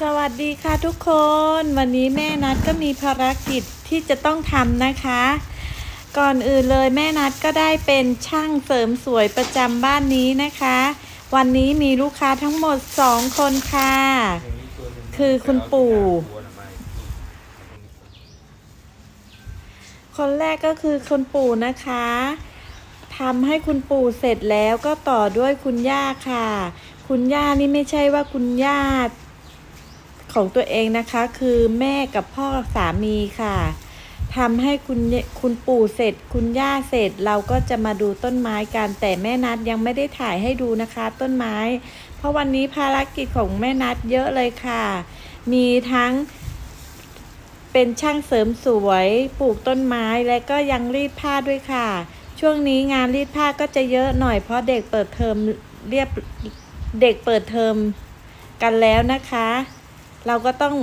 สวัสดีค่ะทุกคน วันนี้แม่นัดก็มีภารกิจที่จะต้องทำนะคะ ก่อนอื่นเลยแม่นัดก็ได้เป็นช่างเสริมสวยประจำบ้านนี้นะคะ วันนี้มีลูกค้าทั้งหมด2คนค่ะ คือคุณปู่ คนแรกก็คือคุณปู่นะคะทำให้คุณปู่เสร็จแล้วก็ต่อด้วยคุณย่าค่ะ คุณย่านี่ไม่ใช่ว่าคุณย่า ของตัวเองนะคะคือแม่กับพ่อสามีค่ะทำให้คุณคุณปู่เสร็จ คุณย่าเสร็จเราก็จะมาดูต้นไม้กันแต่แม่นัดยังไม่ได้ถ่ายให้ดูนะคะ ต้นไม้ เพราะวันนี้ภารกิจของแม่นัดเยอะเลยค่ะ มีทั้งเป็นช่างเสริมสวยปลูกต้นไม้และก็ยังรีดผ้าด้วยค่ะ ช่วงนี้งานรีดผ้าก็จะเยอะหน่อยเพราะเด็กเปิดเทอมเรียบเด็กเปิดเทอมกันแล้วนะคะ เราก็ต้อง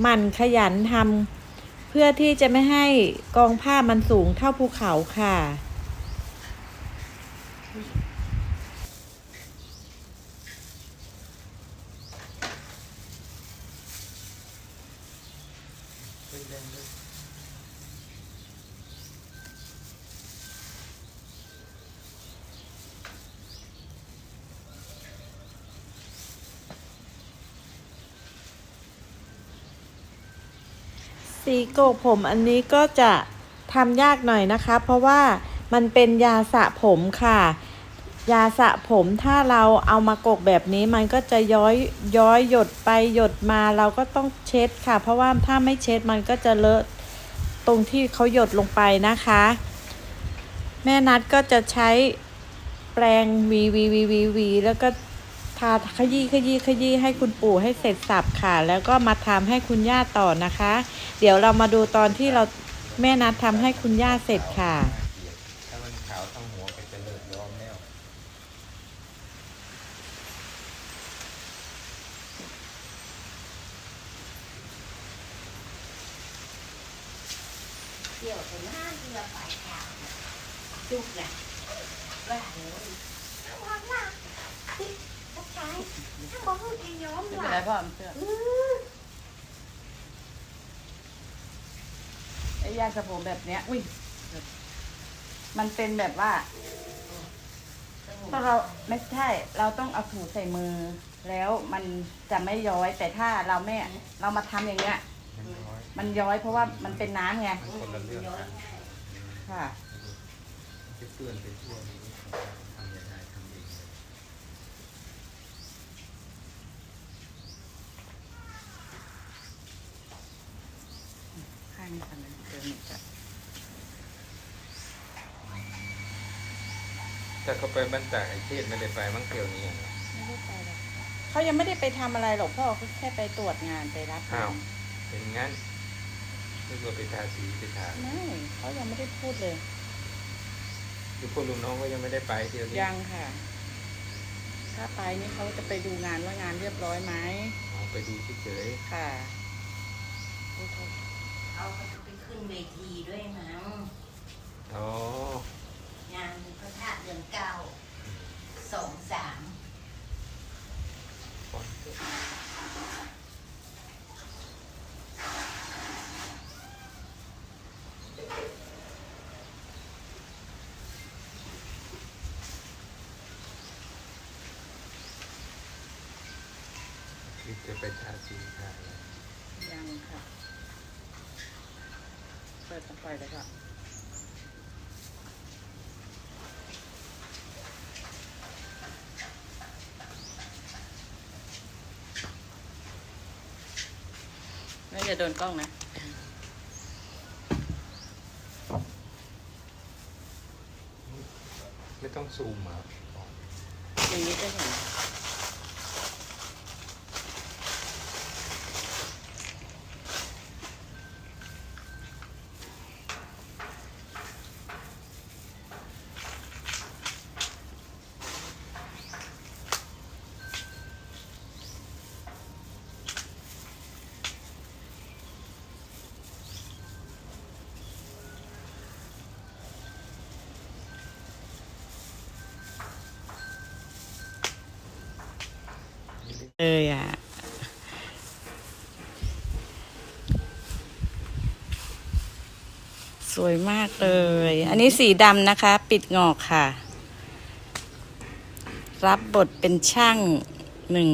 หมั่นขยันทำเพื่อที่จะไม่ให้กองผ้ามันสูงเท่าภูเขาค่ะ สีโกกผมอันนี้ก็จะทำยากหน่อยนะคะ เพราะว่ามันเป็นยาสระผมค่ะ ยาสระผมถ้าเราเอามากกแบบนี้มันก็จะย้อยย้อยหยดไปหยดมาเราก็ต้องเช็ดค่ะ เพราะว่าถ้าไม่เช็ดมันก็จะเลอะตรงที่เขาหยดลงไปนะคะ แม่นัดก็จะใช้แปรงวีวีวีวีวีแล้วก็ ทาขยี้ขยี้ขยี้ให้คุณปู่ให้เสร็จสับค่ะ แล้วก็มาทำให้คุณย่าต่อนะคะ เดี๋ยวเรามาดูตอนที่เราแม่นัดทำให้คุณย่าเสร็จค่ะถ้ามันขาวทั้งหัวก็จะเลิกย้อมแล้วเกี่ยวกับหน้าเรือฝ่ายขาวจุกน่ะว่าเลยถ้าว่าว่ะ ถ้าบอกว่าจะย้อมไม่ว่าเป็นไรพ่อมันเพื่อนอือไอ้ยาสระผมแบบเนี้ย อุ้ย มันเป็นแบบว่าถ้าเราไม่ใช่เราต้องเอาถูใส่มือ แล้วมันจะไม่ย้อยแต่ถ้าเราไม่เรามาทำอย่างเงี้ย มันน้อยมันย้อยเพราะว่ามันเป็นน้ำไงมันคนละเรื่องกันค่ะจะเปื้อนไปทั่วนี้ทำยังไงทำเองเลย ข้างนี้ทำเลยเดี๋ยวหนูจะ ถ้าเขาไปบ้านจากไอ้เทศไม่ได้ไปมั้งเที่ยวนี้อะไม่ได้ไปหรอกเขายังไม่ได้ไปทำอะไรหรอกพ่อเขาแค่ไปตรวจงานไปรับงานเป็นงั้นนึกว่าไปทาสีไปทาไม่เขายังไม่ได้พูดเลยคือพวกลุงน้องก็ยังไม่ได้ไปเที่ยวนี้ยังค่ะ ถ้าไปนี่เขาจะไปดูงานว่างานเรียบร้อยไหมอ๋อไปดูเฉยค่ะเอาเขาจะไปขึ้นเวทีด้วยมั้ง ๆอ๋องานพระธาตุเดือนเก้าสองสาม คือจะไปทาสีทาอะไรยังค่ะ เปิดสปอยเลยค่ะ ไม่จะโดนกล้องนะ ไม่ต้องซูมอะอย่างนี้ก็เห็น เลยอะสวยมากเลย อันนี้สีดำนะคะ ปิดงอกค่ะ รับบทเป็นช่างหนึ่ง